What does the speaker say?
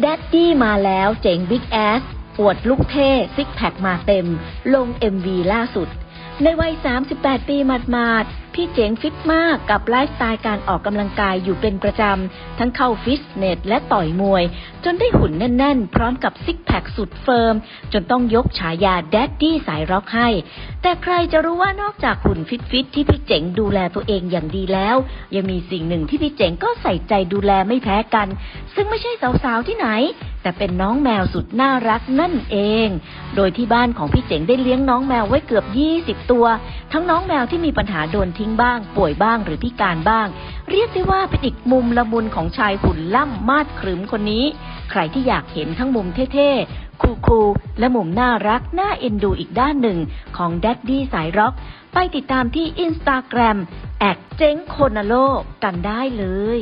แดดดี้มาแล้วเจ๋งบิ๊กแอสอวดลูกเท่ซิกแพคมาเต็ม ลง MV ล่าสุด ในวัย 38 ปีหมาดๆ พี่เจ๋งฟิตมากกับไลฟ์สไตล์การออกกำลังกายอยู่เป็นประจำ ทั้งเข้าฟิตเนสและต่อยมวย จนได้หุ่นแน่น ๆ พร้อมกับซิกแพคสุดเฟิร์ม จนต้องยกฉายาแดดดี้สายร็อกให้ แต่ใครจะรู้ว่านอกจากหุ่นฟิตๆที่พี่เจ๋งดูแลตัวเองอย่างดีแล้ว ยังมีสิ่งหนึ่งที่พี่เจ๋งก็ใส่ใจดูแลไม่แพ้กัน ซึ่งไม่ใช่สาวๆที่ไหน แต่เป็นน้องแมวสุดน่ารักนั่นเอง โดยที่บ้านของพี่เจ๋งได้เลี้ยงน้องแมวไว้เกือบ 20 ตัว ทั้งน้องแมวที่มีปัญหาโดนทิ้งบ้าง ป่วยบ้างหรือพิการบ้าง เรียกได้ว่าเป็นอีกมุมละมุนของชายหุ่นล่ำมาดขรึมคนนี้ ใครที่อยากเห็นทั้งมุมเท่ๆ คูลๆและมุมน่ารัก น่าเอ็นดูอีกด้านหนึ่งของแดดดี้สายร็อก ไปติดตามที่อินสตาแกรมแอดเจ๊งโคนาโลกันได้เลย